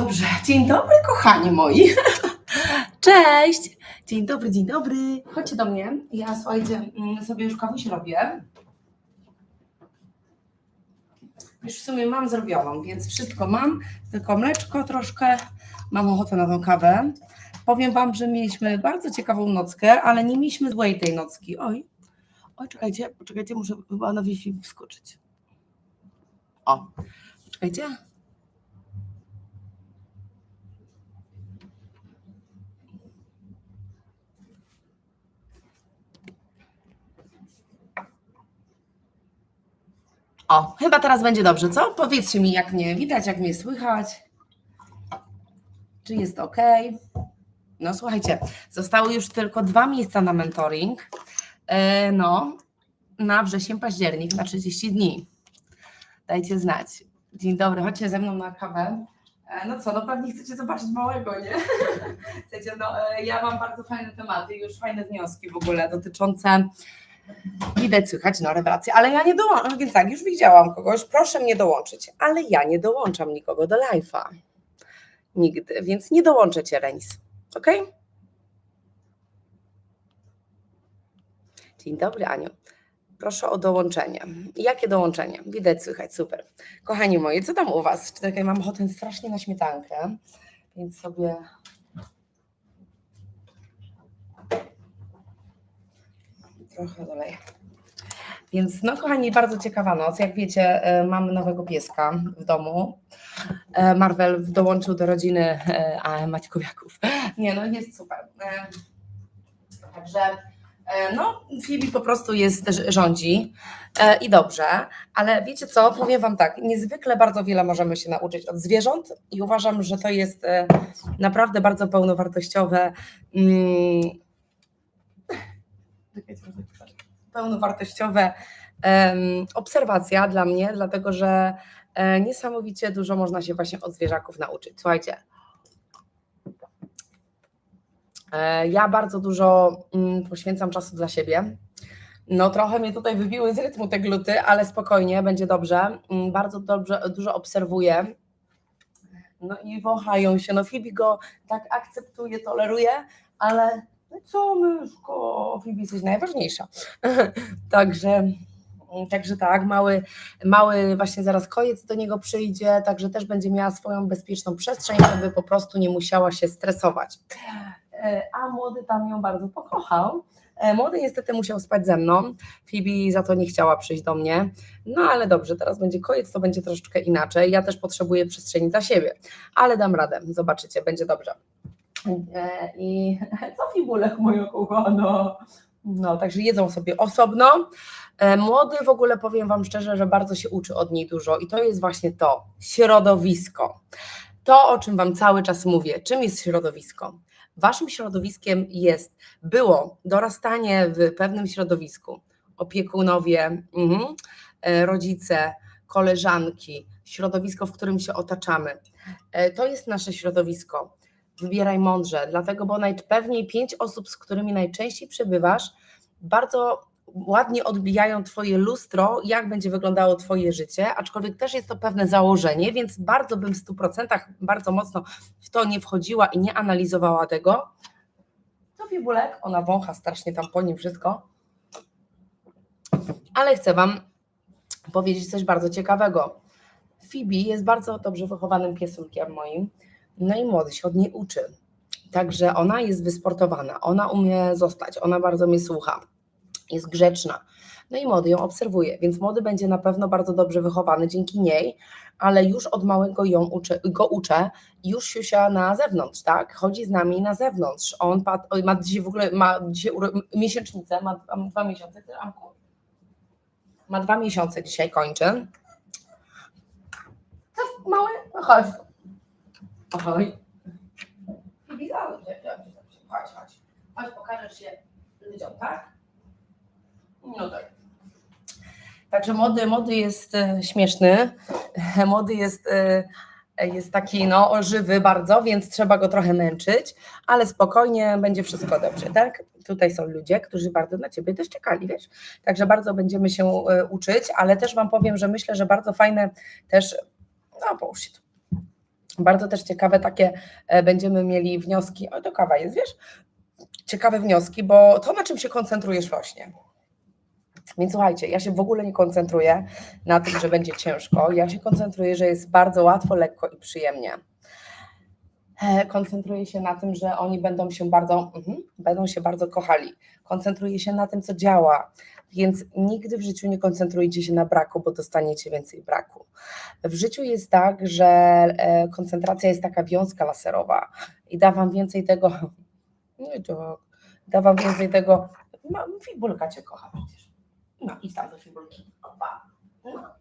Dobrze, dzień dobry kochani moi. Cześć. Dzień dobry, dzień dobry. Chodźcie do mnie. Ja słuchajcie, mm, sobie już kawuś robię. Już w sumie mam zrobioną, więc wszystko mam, tylko mleczko troszkę. Mam ochotę na tą kawę. Powiem Wam, że mieliśmy bardzo ciekawą nockę, ale nie mieliśmy złej tej nocki. Oj, oj, czekajcie, poczekajcie, muszę chyba na Wi-Fi wskoczyć. O, czekajcie. O, chyba teraz będzie dobrze, co? Powiedzcie mi, jak mnie widać, jak mnie słychać. Czy jest ok? No słuchajcie, zostały już tylko dwa miejsca na mentoring. E, no, na wrzesień, październik, na 30 dni. Dajcie znać. Dzień dobry, chodźcie ze mną na kawę. E, no co, no pewnie chcecie zobaczyć małego, nie? Chcecie, no e, ja mam bardzo fajne tematy, już fajne wnioski w ogóle dotyczące Widać, słychać, no rewelacje, ale ja nie dołączam, więc tak, już widziałam kogoś, proszę mnie dołączyć, ale ja nie dołączam nikogo do live'a. Nigdy, więc nie dołączę Cię, Renis, ok? Dzień dobry, Aniu. Proszę o dołączenie. Jakie dołączenie? Widać, słychać, super. Kochani moi, co tam u Was? Czekaj, mam ochotę strasznie na śmietankę, więc sobie trochę doleję. Więc no kochani, bardzo ciekawa noc. Jak wiecie, e, mamy nowego pieska w domu. E, Marvel dołączył do rodziny e, a Maćkowiaków. Nie no, jest super. Także no, Fibi po prostu jest, rządzi i dobrze, ale wiecie co, powiem Wam tak, niezwykle bardzo wiele możemy się nauczyć od zwierząt i uważam, że to jest naprawdę bardzo pełnowartościowe mm, pełnowartościowe em, obserwacja dla mnie, dlatego że e, niesamowicie dużo można się właśnie od zwierzaków nauczyć. Słuchajcie, e, ja bardzo dużo mm, poświęcam czasu dla siebie. No trochę mnie tutaj wybiły z rytmu te gluty, ale spokojnie, będzie dobrze. Mm, Bardzo dobrze, dużo obserwuję. No i wąchają się. No Fibi go tak akceptuje, toleruje, ale no co myszko, Fibi jesteś najważniejsza. także, także tak, mały, mały właśnie zaraz kojec do niego przyjdzie, także też będzie miała swoją bezpieczną przestrzeń, żeby po prostu nie musiała się stresować. E, A młody tam ją bardzo pokochał. E, Młody niestety musiał spać ze mną. Fibi za to nie chciała przyjść do mnie. No ale dobrze, teraz będzie kojec, to będzie troszeczkę inaczej. Ja też potrzebuję przestrzeni dla siebie, ale dam radę, zobaczycie, będzie dobrze. E, I co Fibulek moja kochana? No, także jedzą sobie osobno. E, Młody w ogóle powiem Wam szczerze, że bardzo się uczy od niej dużo i to jest właśnie to, środowisko. To, o czym Wam cały czas mówię. Czym jest środowisko? Waszym środowiskiem jest, było dorastanie w pewnym środowisku, opiekunowie, mhm, e, rodzice, koleżanki, środowisko, w którym się otaczamy. To jest nasze środowisko wybieraj mądrze, dlatego, bo najpewniej pięć osób, z którymi najczęściej przebywasz, bardzo ładnie odbijają Twoje lustro, jak będzie wyglądało Twoje życie, aczkolwiek też jest to pewne założenie, więc bardzo bym w 100% bardzo mocno w to nie wchodziła i nie analizowała tego. To Fibulek, ona wącha strasznie tam po nim wszystko, ale chcę Wam powiedzieć coś bardzo ciekawego. Fibi jest bardzo dobrze wychowanym piesunkiem moim, no i młody się od niej uczy. Także ona jest wysportowana, ona umie zostać, ona bardzo mnie słucha, jest grzeczna. No i młody ją obserwuje, więc młody będzie na pewno bardzo dobrze wychowany dzięki niej, ale już od małego ją uczę, go uczę, już siusia na zewnątrz, tak? Chodzi z nami na zewnątrz. On pat, ma dzisiaj w ogóle ma dzisiaj miesięcznicę, ma, ma dwa miesiące? Ma dwa miesiące dzisiaj kończy. Mały? Chodź. Oj. Fibi, dobrze, dobrze, dobrze. Chodź, chodź. Chodź, pokażesz się ludziom, tak? No tak. Także młody, młody jest e, śmieszny, młody jest, e, jest taki no, żywy bardzo, więc trzeba go trochę męczyć, ale spokojnie będzie wszystko dobrze, tak? Tutaj są ludzie, którzy bardzo na Ciebie też czekali, wiesz? Także bardzo będziemy się e, uczyć, ale też Wam powiem, że myślę, że bardzo fajne też, no połóż się tu, Bardzo też ciekawe takie e, będziemy mieli wnioski. O, to kawa jest, wiesz? Ciekawe wnioski, bo to, na czym się koncentrujesz, rośnie. Więc słuchajcie, ja się w ogóle nie koncentruję na tym, że będzie ciężko. Ja się koncentruję, że jest bardzo łatwo, lekko i przyjemnie. E, Koncentruję się na tym, że oni będą się bardzo, mhm, będą się bardzo kochali. Koncentruję się na tym, co działa. Więc nigdy w życiu nie koncentrujcie się na braku, bo dostaniecie więcej braku. W życiu jest tak, że e, koncentracja jest taka wiązka laserowa i da wam więcej tego. No i to, da wam więcej tego. No, fibulka cię kocha przecież. No i tam do fibulki. Opa. No.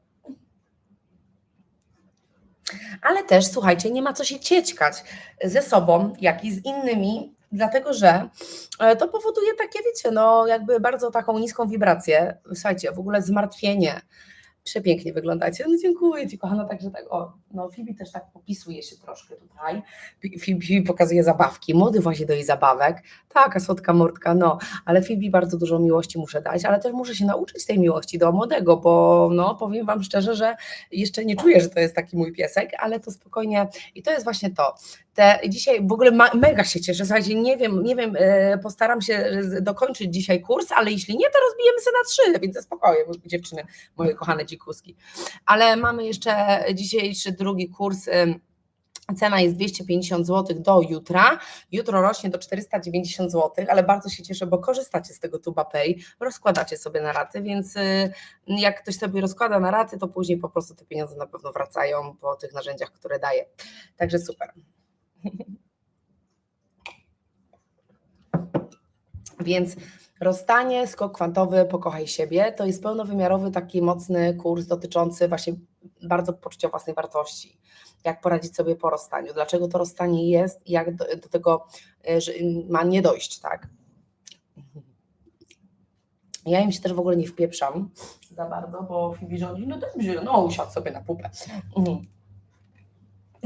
Ale też, słuchajcie, nie ma co się ciećkać ze sobą, jak i z innymi, dlatego że e, to powoduje takie, wiecie, no jakby bardzo taką niską wibrację. Słuchajcie, w ogóle zmartwienie. Przepięknie wyglądacie. No dziękuję Ci, kochana, także tak, o, no Fibi też tak popisuje się troszkę tutaj. Fi- Fibi pokazuje zabawki, młody właśnie do jej zabawek. Taka słodka mordka, no, ale Fibi bardzo dużo miłości muszę dać, ale też muszę się nauczyć tej miłości do młodego, bo no, powiem Wam szczerze, że jeszcze nie czuję, że to jest taki mój piesek, ale to spokojnie i to jest właśnie to. Te, dzisiaj w ogóle ma, mega się cieszę, słuchajcie, nie wiem, nie wiem, e, postaram się dokończyć dzisiaj kurs, ale jeśli nie, to rozbijemy się na trzy, więc spokojnie, dziewczyny, moje kochane dzikuski. Ale mamy jeszcze dzisiejszy drugi kurs. Cena jest 250 zł do jutra. Jutro rośnie do 490 zł, ale bardzo się cieszę, bo korzystacie z tego Tuba Pay, rozkładacie sobie na raty, więc y, jak ktoś sobie rozkłada na raty, to później po prostu te pieniądze na pewno wracają po tych narzędziach, które daje. Także super. Więc rozstanie, skok kwantowy, pokochaj siebie, to jest pełnowymiarowy taki mocny kurs dotyczący właśnie bardzo poczucia własnej wartości. Jak poradzić sobie po rozstaniu, dlaczego to rozstanie jest i jak do, do tego że ma nie dojść, tak? Ja im się też w ogóle nie wpieprzam za bardzo, bo Fibi rządzi, no dobrze, no usiadł sobie na pupę. Mhm.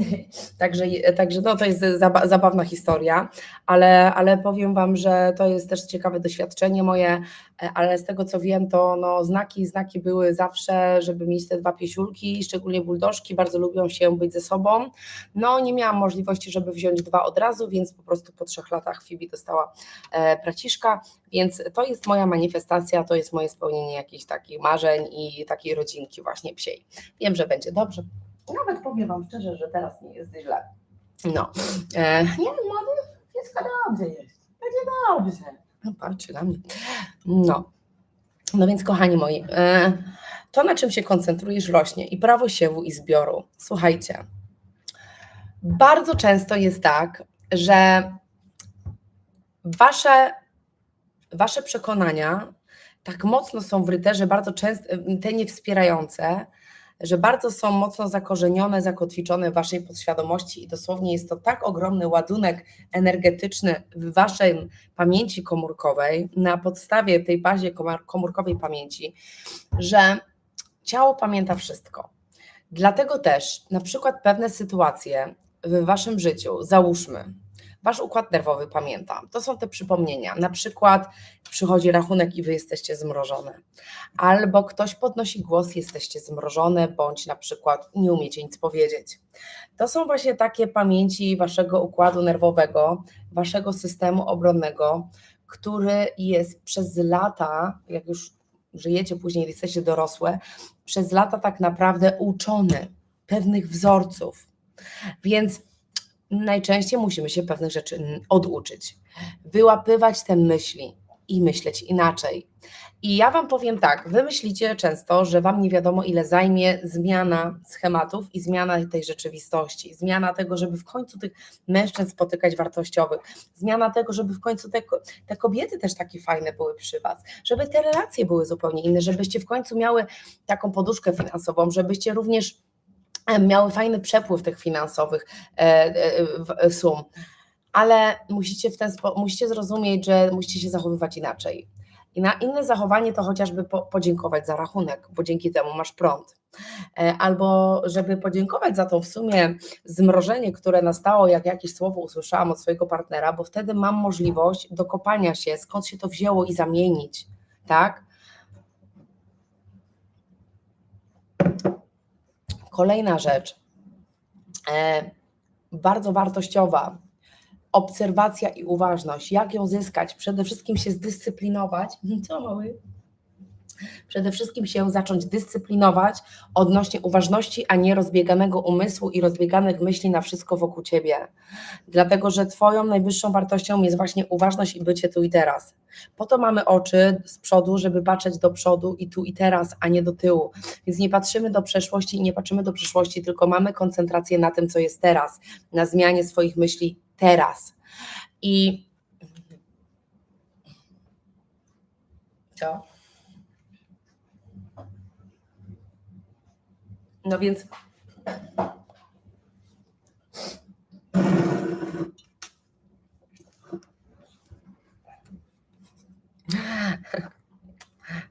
Także, także no, to jest zaba- zabawna historia, ale, ale powiem Wam, że to jest też ciekawe doświadczenie moje, ale z tego co wiem, to no, znaki znaki były zawsze, żeby mieć te dwa piesiulki, szczególnie buldożki, bardzo lubią się być ze sobą. No nie miałam możliwości, żeby wziąć dwa od razu, więc po prostu po trzech latach Fibi dostała e, braciszka, więc to jest moja manifestacja, to jest moje spełnienie jakichś takich marzeń i takiej rodzinki właśnie psiej. Wiem, że będzie dobrze, nawet powiem Wam szczerze, że teraz nie jest źle. No. E, nie, młody, wszystko dobrze jest. Będzie dobrze. No, patrzy na mnie. No. No więc, kochani moi, e, to na czym się koncentrujesz rośnie i prawo siewu i zbioru. Słuchajcie, bardzo często jest tak, że wasze, wasze przekonania tak mocno są wryte, że bardzo często te niewspierające, że bardzo są mocno zakorzenione, zakotwiczone w waszej podświadomości i dosłownie jest to tak ogromny ładunek energetyczny w waszej pamięci komórkowej, na podstawie tej bazie komórkowej pamięci, że ciało pamięta wszystko. Dlatego też na przykład pewne sytuacje w waszym życiu, załóżmy, wasz układ nerwowy pamięta. To są te przypomnienia. Na przykład przychodzi rachunek i wy jesteście zmrożone. Albo ktoś podnosi głos, jesteście zmrożone, bądź na przykład nie umiecie nic powiedzieć. To są właśnie takie pamięci waszego układu nerwowego, waszego systemu obronnego, który jest przez lata, jak już żyjecie później, jesteście dorosłe, przez lata tak naprawdę uczony pewnych wzorców. Więc najczęściej musimy się pewnych rzeczy oduczyć, wyłapywać te myśli i myśleć inaczej. I ja Wam powiem tak, wy myślicie często, że Wam nie wiadomo ile zajmie zmiana schematów i zmiana tej rzeczywistości, zmiana tego, żeby w końcu tych mężczyzn spotykać wartościowych, zmiana tego, żeby w końcu te, te kobiety też takie fajne były przy Was, żeby te relacje były zupełnie inne, żebyście w końcu miały taką poduszkę finansową, żebyście również miały fajny przepływ tych finansowych e, e, w- sum. Ale musicie w ten musicie zrozumieć, że musicie się zachowywać inaczej. I na inne zachowanie to chociażby po, podziękować za rachunek, bo dzięki temu masz prąd. E, Albo żeby podziękować za to w sumie zmrożenie, które nastało, jak jakieś słowo usłyszałam od swojego partnera, bo wtedy mam możliwość dokopania się, skąd się to wzięło i zamienić, tak? Kolejna rzecz. E, bardzo wartościowa. Obserwacja i uważność. Jak ją zyskać? Przede wszystkim się zdyscyplinować. Co mały? Przede wszystkim się zacząć dyscyplinować odnośnie uważności, a nie rozbieganego umysłu i rozbieganych myśli na wszystko wokół ciebie. Dlatego, że Twoją najwyższą wartością jest właśnie uważność i bycie tu i teraz. Po to mamy oczy z przodu, żeby patrzeć do przodu i tu i teraz, a nie do tyłu. Więc nie patrzymy do przeszłości i nie patrzymy do przyszłości, tylko mamy koncentrację na tym, co jest teraz, na zmianie swoich myśli teraz. I co? No więc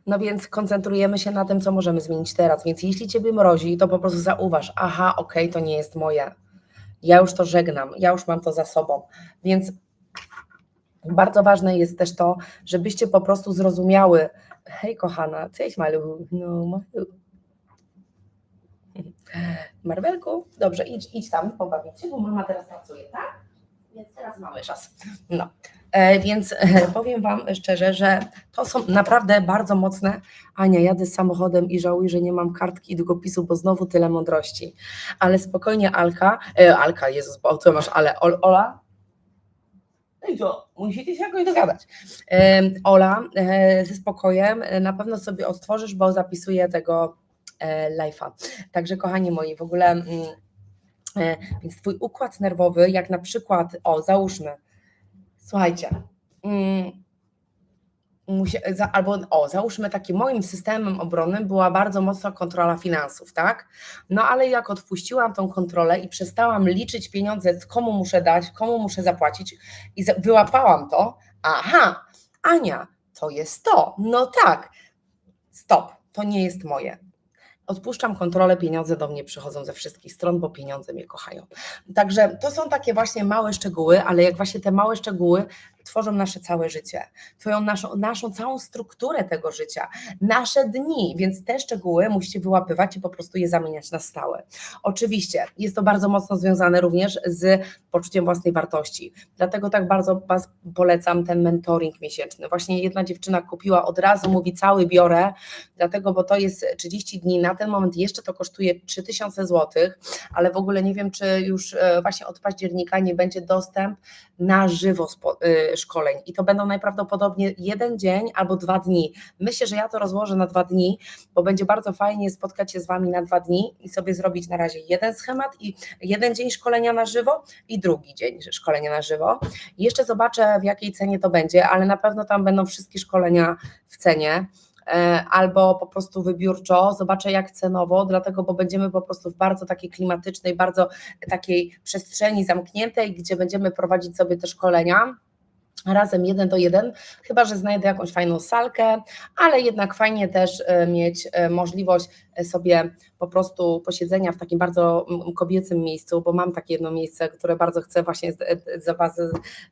No więc koncentrujemy się na tym, co możemy zmienić teraz. Więc jeśli ciebie mrozi, to po prostu zauważ, aha, okej, to nie jest moje. Ja już to żegnam, ja już mam to za sobą. Więc bardzo ważne jest też to, żebyście po prostu zrozumiały. Hej, kochana, cześć, malu. No, malu. Marvelku, dobrze, idź, idź tam pobawić się, bo mama teraz pracuje, tak? Więc teraz mamy czas. No, e, więc e, powiem Wam szczerze, że to są naprawdę bardzo mocne. Ania, jadę samochodem i żałuję, że nie mam kartki i długopisu, bo znowu tyle mądrości. Ale spokojnie, Alka, e, Alka, Jezus, bo tu masz, ale Ol, Ola, no i to, musicie się jakoś dogadać. E, Ola, e, ze spokojem, e, na pewno sobie odtworzysz, bo zapisuję tego e, live'a. Także kochani moi, w ogóle, mm, e, więc twój układ nerwowy, jak na przykład, o załóżmy, słuchajcie, mm, albo o, załóżmy takim moim systemem obronnym była bardzo mocna kontrola finansów, tak? No ale jak odpuściłam tą kontrolę i przestałam liczyć pieniądze, komu muszę dać, komu muszę zapłacić i wyłapałam to, aha, Ania, to jest to, no tak, stop, to nie jest moje. Odpuszczam kontrolę, pieniądze do mnie przychodzą ze wszystkich stron, bo pieniądze mnie kochają. Także to są takie właśnie małe szczegóły, ale jak właśnie te małe szczegóły tworzą nasze całe życie, twoją naszą, naszą całą strukturę tego życia, nasze dni, więc te szczegóły musicie wyłapywać i po prostu je zamieniać na stałe. Oczywiście jest to bardzo mocno związane również z poczuciem własnej wartości, dlatego tak bardzo Was polecam ten mentoring miesięczny. Właśnie jedna dziewczyna kupiła od razu, mówi cały biorę, dlatego, bo to jest 30 dni, na ten moment jeszcze to kosztuje 3000 zł, ale w ogóle nie wiem, czy już e, właśnie od października nie będzie dostęp na żywo szkoleń i to będą najprawdopodobniej jeden dzień albo dwa dni. Myślę, że ja to rozłożę na dwa dni, bo będzie bardzo fajnie spotkać się z Wami na dwa dni i sobie zrobić na razie jeden schemat i jeden dzień szkolenia na żywo i drugi dzień szkolenia na żywo. Jeszcze zobaczę w jakiej cenie to będzie, ale na pewno tam będą wszystkie szkolenia w cenie albo po prostu wybiórczo, zobaczę jak cenowo, dlatego, bo będziemy po prostu w bardzo takiej klimatycznej, bardzo takiej przestrzeni zamkniętej, gdzie będziemy prowadzić sobie te szkolenia razem jeden do jeden, chyba że znajdę jakąś fajną salkę, ale jednak fajnie też mieć możliwość sobie po prostu posiedzenia w takim bardzo kobiecym miejscu, bo mam takie jedno miejsce, które bardzo chcę właśnie za was,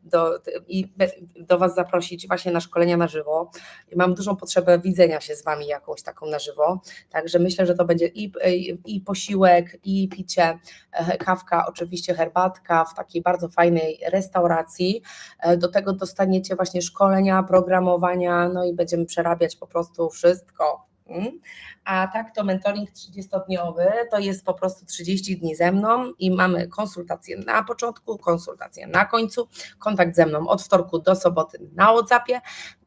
do, i do Was zaprosić właśnie na szkolenia na żywo. Mam dużą potrzebę widzenia się z Wami jakąś taką na żywo, także myślę, że to będzie i, i, i posiłek, i picie, kawka, oczywiście herbatka w takiej bardzo fajnej restauracji. Do tego dostaniecie właśnie szkolenia, programowania, no i będziemy przerabiać po prostu wszystko a tak to mentoring 30-dniowy to jest po prostu 30 dni ze mną i mamy konsultacje na początku, konsultacje na końcu, kontakt ze mną od wtorku do soboty na WhatsAppie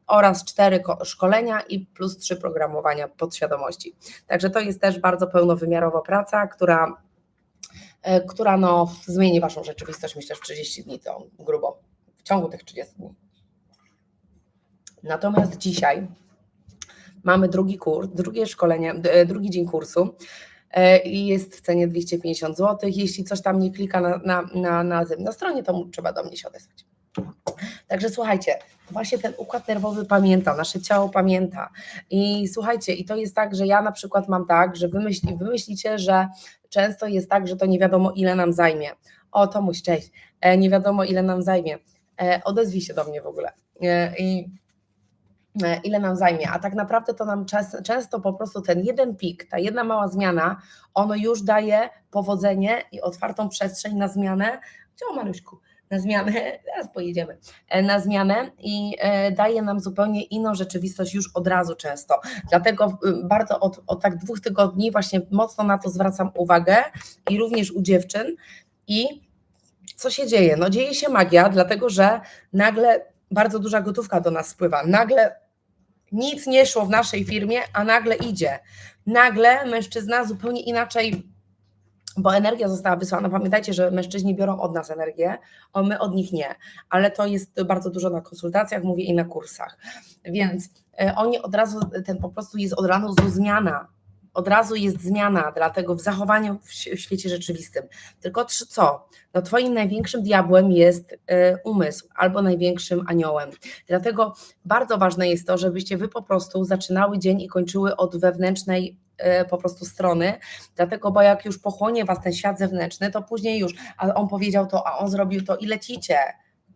oraz cztery szkolenia i plus trzy programowania podświadomości. Także to jest też bardzo pełnowymiarowa praca, która, która no, zmieni Waszą rzeczywistość, myślę, w 30 dni to grubo, w ciągu tych 30 dni. Natomiast dzisiaj mamy drugi kurs, drugie szkolenie, drugi dzień kursu i jest w cenie 250 zł. Jeśli coś tam nie klika na, na, na, na, na stronie, to trzeba do mnie się odesłać. Także słuchajcie, właśnie ten układ nerwowy pamięta, nasze ciało pamięta. I słuchajcie, i to jest tak, że ja na przykład mam tak, że wymyśli, wymyślicie, że często jest tak, że to nie wiadomo ile nam zajmie. O, Tomuś, cześć. E, nie wiadomo ile nam zajmie. E, odezwij się do mnie w ogóle. E, I e, ile nam zajmie, a tak naprawdę to nam często po prostu ten jeden pik, ta jedna mała zmiana, ono już daje powodzenie i otwartą przestrzeń na zmianę. Gdzie o? Na zmianę, zaraz pojedziemy, e, na zmianę i e, daje nam zupełnie inną rzeczywistość już od razu często. Dlatego y, bardzo od, od tak dwóch tygodni właśnie mocno na to zwracam uwagę i również u dziewczyn i co się dzieje? No dzieje się magia, dlatego że nagle bardzo duża gotówka do nas spływa. Nagle nic nie szło w naszej firmie, a nagle idzie. Nagle mężczyzna zupełnie inaczej, bo energia została wysłana. Pamiętajcie, że mężczyźni biorą od nas energię, a my od nich nie. Ale to jest bardzo dużo na konsultacjach, mówię i na kursach. Więc e, oni od razu, ten po prostu jest od razu zmiana od razu jest zmiana, dlatego w zachowaniu w świecie rzeczywistym. Tylko co? No twoim największym diabłem jest y, umysł albo największym aniołem. Dlatego bardzo ważne jest to, żebyście wy po prostu zaczynały dzień i kończyły od wewnętrznej y, po prostu strony, dlatego, bo jak już pochłonie was ten świat zewnętrzny, to później już, a on powiedział to, a on zrobił to i lecicie,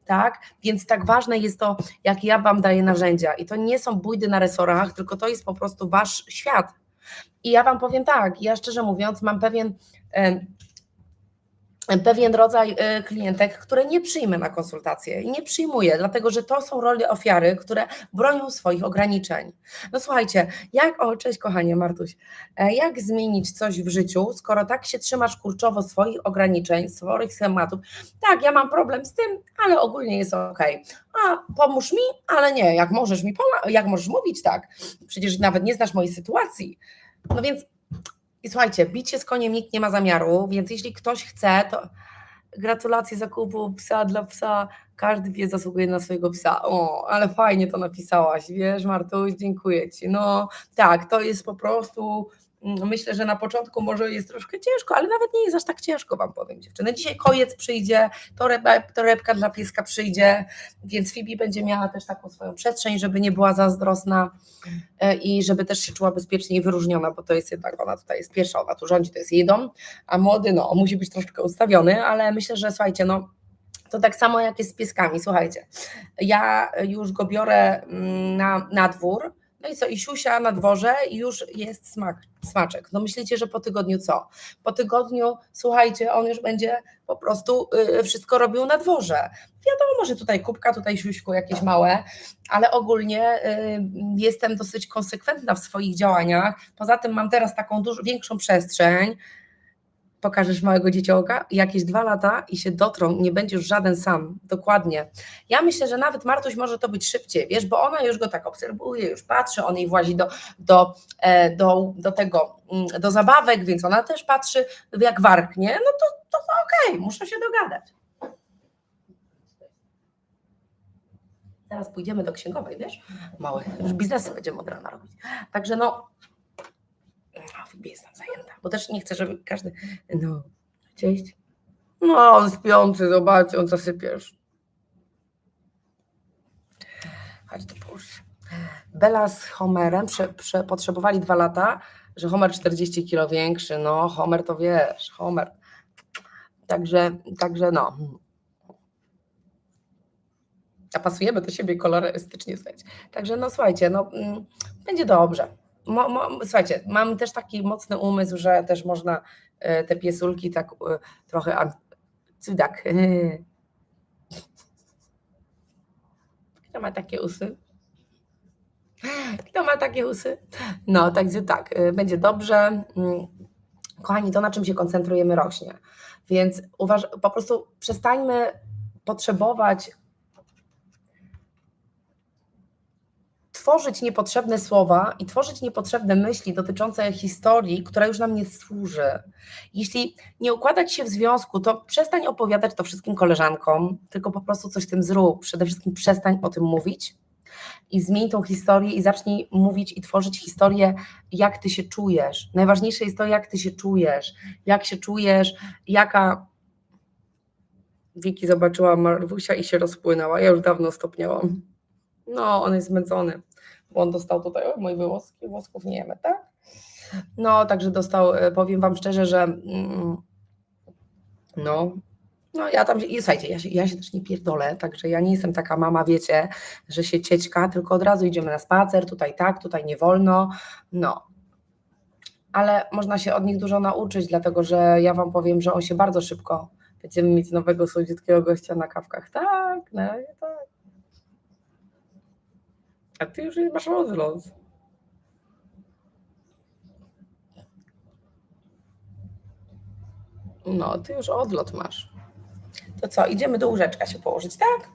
tak? Więc tak ważne jest to, jak ja Wam daję narzędzia. I to nie są bójdy na resorach, tylko to jest po prostu Wasz świat, i ja Wam powiem tak, ja szczerze mówiąc mam pewien pewien rodzaj e, klientek, które nie przyjmę na konsultacje i nie przyjmuję, dlatego że to są role ofiary, które bronią swoich ograniczeń. No słuchajcie, jak, o cześć kochanie Martuś, e, jak zmienić coś w życiu, skoro tak się trzymasz kurczowo swoich ograniczeń, swoich tematów, tak, ja mam problem z tym, ale ogólnie jest ok. A pomóż mi, ale nie, jak możesz mi jak możesz mówić tak, przecież nawet nie znasz mojej sytuacji, no więc i słuchajcie, bicie z koniem nikt nie ma zamiaru, więc jeśli ktoś chce, to gratulacje zakupu psa dla psa. Każdy pies zasługuje na swojego psa. O, ale fajnie to napisałaś, wiesz, Martuś, dziękuję Ci. No tak, to jest po prostu myślę, że na początku może jest troszkę ciężko, ale nawet nie jest aż tak ciężko, Wam powiem dziewczyny. Dzisiaj kojec przyjdzie, torebka dla pieska przyjdzie, więc Fibi będzie miała też taką swoją przestrzeń, żeby nie była zazdrosna e, i żeby też się czuła bezpiecznie i wyróżniona, bo to jest jednak, ona tutaj jest pierwsza, ona tu rządzi, to jest jej dom, a młody, no, musi być troszkę ustawiony, ale myślę, że słuchajcie, no, to tak samo jak jest z pieskami, słuchajcie, ja już go biorę mm, na, na dwór, no i co, i siusia na dworze i już jest smak, smaczek. No myślicie, że po tygodniu co? Po tygodniu, słuchajcie, on już będzie po prostu y, wszystko robił na dworze. Wiadomo, może tutaj kubka, tutaj siuśku jakieś małe, ale ogólnie y, jestem dosyć konsekwentna w swoich działaniach. Poza tym mam teraz taką dużo większą przestrzeń, pokażesz małego dzieciołka, jakieś dwa lata i się dotrą, nie będzie już żaden sam, dokładnie. Ja myślę, że nawet Martuś może to być szybciej, wiesz, bo ona już go tak obserwuje, już patrzy, on jej włazi do, do, e, do, do tego, mm, do zabawek, więc ona też patrzy, jak warknie, no to, to, to okej, okay, muszę się dogadać. Teraz pójdziemy do księgowej, wiesz? Małe, już biznesy będziemy od rana robić. Także no, Fibi jestem zajęta, bo też nie chcę, żeby każdy, no, cześć. No, on śpiący, zobaczcie, on zasypiesz. Chodź to połóż Bela z Homerem prze, prze, potrzebowali dwa lata, że Homer 40 kilo większy, no Homer to wiesz, Homer. Także, także no. A pasujemy do siebie kolorystycznie, słuchajcie. Także no słuchajcie, no mm, będzie dobrze mo, mo, słuchajcie, mam też taki mocny umysł, że też można e, te piesulki tak e, trochę cudak. Kto ma takie usy? Kto ma takie usy? No, także tak, e, będzie dobrze. Mm, kochani, to na czym się koncentrujemy rośnie. Więc uważ, po prostu przestańmy potrzebować tworzyć niepotrzebne słowa i tworzyć niepotrzebne myśli dotyczące historii, która już nam nie służy. Jeśli nie układać się w związku, to przestań opowiadać to wszystkim koleżankom, tylko po prostu coś tym zrób. Przede wszystkim przestań o tym mówić i zmień tą historię i zacznij mówić i tworzyć historię, jak ty się czujesz. Najważniejsze jest to, jak ty się czujesz, jak się czujesz, jaka. Wiki zobaczyła Marwusia i się rozpłynęła. Ja już dawno stopniałam. No, on jest zmęczony bo on dostał tutaj, o, mój włoski, włosków nie jemy, tak? No, także dostał, e, powiem Wam szczerze, że mm, no, No ja tam, i słuchajcie, ja się, ja się też nie pierdolę, także ja nie jestem taka mama, wiecie, że się ciećka, tylko od razu idziemy na spacer, tutaj tak, tutaj nie wolno, no. Ale można się od nich dużo nauczyć, dlatego że ja Wam powiem, że on się bardzo szybko, będziemy mieć nowego słodziutkiego gościa na kawkach, tak, no tak. A Ty już masz odlot. No, Ty już odlot masz. To co, idziemy do łóżeczka się położyć, tak?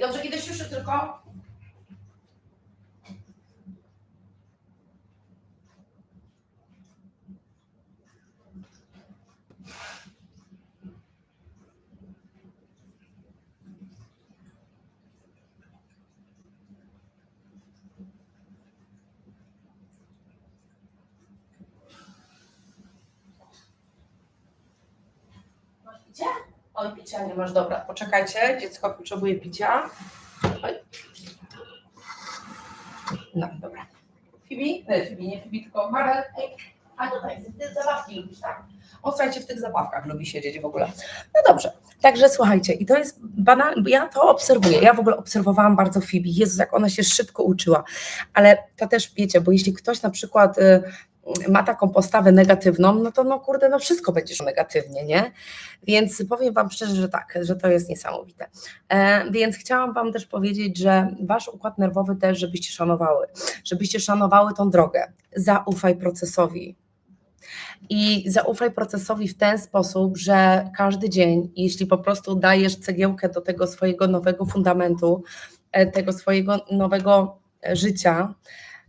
Dobrze, kiedy się już tylko. Oj, picia nie masz, dobra. Poczekajcie, dziecko potrzebuje picia. Oj. No, dobra. Fibi? E, Fibi, nie Fibi, tylko Marel. A tutaj, ty zabawki lubisz, tak? On, słuchajcie, w tych zabawkach lubi siedzieć w ogóle. No dobrze, także słuchajcie, i to jest banalne, ja to obserwuję, ja w ogóle obserwowałam bardzo Fibi, Jezus, jak ona się szybko uczyła, ale to też wiecie, bo jeśli ktoś na przykład y, ma taką postawę negatywną, no to no kurde, no wszystko będzie szło negatywnie, nie? Więc powiem Wam szczerze, że tak, że to jest niesamowite. E, więc chciałam Wam też powiedzieć, że Wasz układ nerwowy też, żebyście szanowały, żebyście szanowały tą drogę. Zaufaj procesowi. I zaufaj procesowi w ten sposób, że każdy dzień, jeśli po prostu dajesz cegiełkę do tego swojego nowego fundamentu, e, tego swojego nowego e, życia,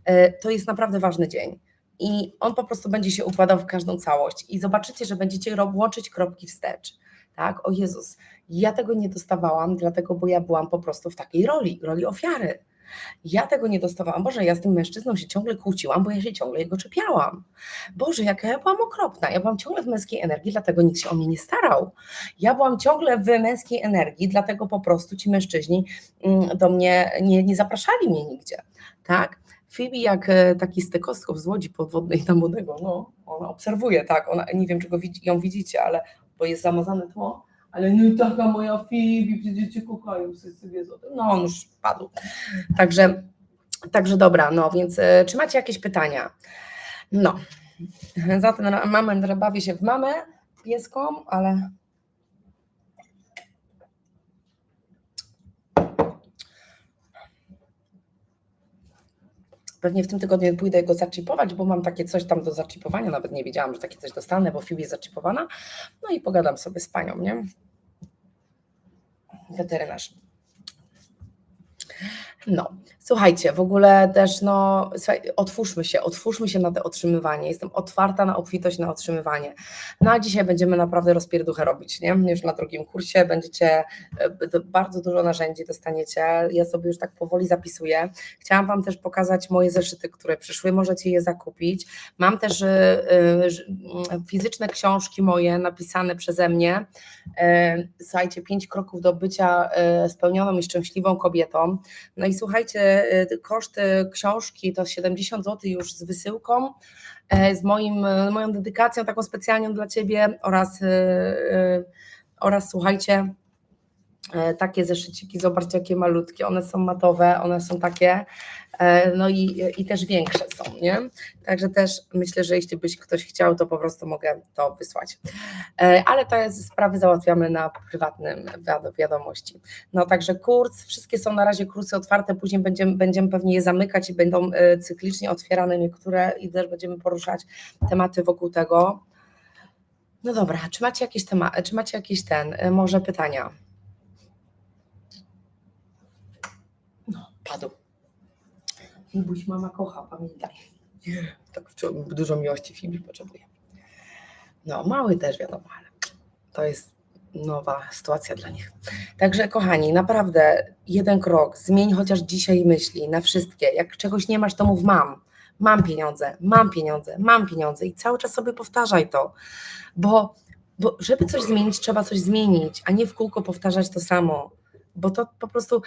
e, to jest naprawdę ważny dzień i on po prostu będzie się układał w każdą całość i zobaczycie, że będziecie łączyć kropki wstecz. Tak, o Jezus, ja tego nie dostawałam, dlatego, bo ja byłam po prostu w takiej roli, roli ofiary. Ja tego nie dostawałam. Boże, ja z tym mężczyzną się ciągle kłóciłam, bo ja się ciągle jego czepiałam. Boże, jaka ja byłam okropna. Ja byłam ciągle w męskiej energii, dlatego nikt się o mnie nie starał. Ja byłam ciągle w męskiej energii, dlatego po prostu ci mężczyźni mm, do mnie nie, nie zapraszali mnie nigdzie. Tak? Phoebe jak e, taki stekoskop z łodzi podwodnej na młodego, no, ona obserwuje, tak, ona, nie wiem, czy go widzi, ją widzicie, ale, bo jest zamazane tło, ale no i taka moja Phoebe, przecież cię kochają, wszyscy wiedzą, no on już padł, także, także dobra, no, więc e, czy macie jakieś pytania? No, zatem ra- mamę bawi się w mamę pieską, ale Pewnie w tym tygodniu pójdę go zaczipować, bo mam takie coś tam do zaczipowania, nawet nie wiedziałam, że takie coś dostanę, bo Fibi jest zaczipowana. No i pogadam sobie z panią, nie? Weterynarz. No, słuchajcie, w ogóle też, no, otwórzmy się, otwórzmy się na to otrzymywanie. Jestem otwarta na obfitość, na otrzymywanie. No a dzisiaj będziemy naprawdę rozpierduchę robić, nie? Już na drugim kursie będziecie, e, bardzo dużo narzędzi dostaniecie. Ja sobie już tak powoli zapisuję. Chciałam Wam też pokazać moje zeszyty, które przyszły, możecie je zakupić. Mam też e, e, ż- m, fizyczne książki moje napisane przeze mnie. Słuchajcie, pięć kroków do bycia spełnioną i szczęśliwą kobietą. No i słuchajcie, koszty książki to 70 zł już z wysyłką, e, z moim, moją dedykacją taką specjalną dla Ciebie oraz, y, y, oraz słuchajcie, takie zeszyciki, zobaczcie jakie malutkie, one są matowe, one są takie, e, no i, i też większe są, nie? Także też myślę, że jeśli byś ktoś chciał, to po prostu mogę to wysłać. E, Ale to jest sprawy załatwiamy na prywatnym wiado- wiadomości. No także kurs, wszystkie są na razie kursy otwarte, później będziemy, będziemy pewnie je zamykać i będą e, cyklicznie otwierane niektóre i też będziemy poruszać tematy wokół tego. No dobra, czy macie jakieś tematy, czy macie jakieś ten, e, może pytania? Padł. Fibuś mama kocha, pamiętaj. Tak dużo miłości Fibi potrzebuje. No, mały też wiadomo, ale to jest nowa sytuacja dla nich. Także kochani, naprawdę jeden krok, zmień chociaż dzisiaj myśli na wszystkie. Jak czegoś nie masz, to mów mam. Mam pieniądze, mam pieniądze, mam pieniądze i cały czas sobie powtarzaj to, bo, bo żeby coś zmienić, trzeba coś zmienić, a nie w kółko powtarzać to samo. Bo to po prostu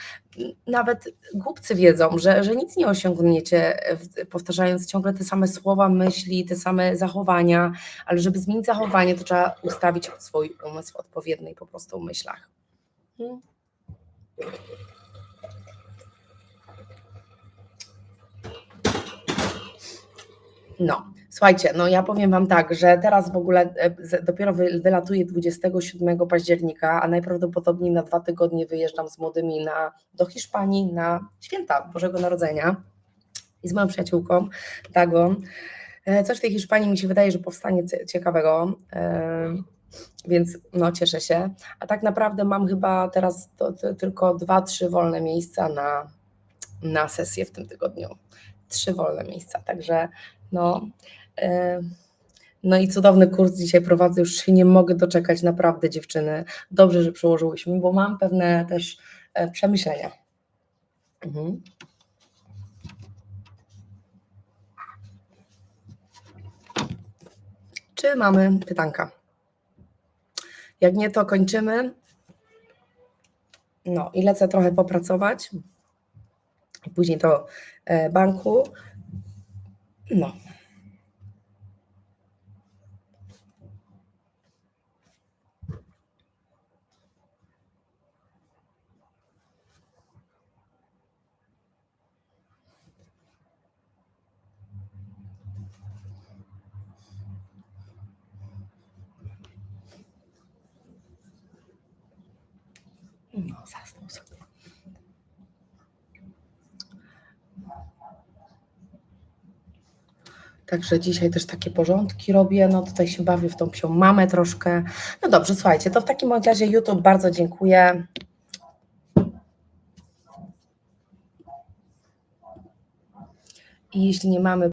nawet głupcy wiedzą, że, że nic nie osiągniecie powtarzając ciągle te same słowa, myśli, te same zachowania, ale żeby zmienić zachowanie, to trzeba ustawić swój umysł w odpowiedniej po prostu myślach. Hmm. No, słuchajcie, no ja powiem Wam tak, że teraz w ogóle e, dopiero wy- wylatuję 27 października, a najprawdopodobniej na dwa tygodnie wyjeżdżam z młodymi na, do Hiszpanii na święta Bożego Narodzenia i z moją przyjaciółką Dagą. E, Coś w tej Hiszpanii mi się wydaje, że powstanie cie- ciekawego, e, więc no cieszę się. A tak naprawdę mam chyba teraz to, to, tylko dwa, trzy wolne miejsca na, na sesję w tym tygodniu. Trzy wolne miejsca, także no. E, No i cudowny kurs dzisiaj prowadzę, już się nie mogę doczekać, naprawdę dziewczyny. Dobrze, że przyłożyłyśmy, bo mam pewne też e, przemyślenia. Mhm. Czy mamy pytanka? Jak nie, to kończymy. No i lecę trochę popracować. Później do e, banku. No, Także dzisiaj też takie porządki robię. No tutaj się bawię w tą psią mamę troszkę. No dobrze, słuchajcie, to w takim razie YouTube bardzo dziękuję. I jeśli nie mamy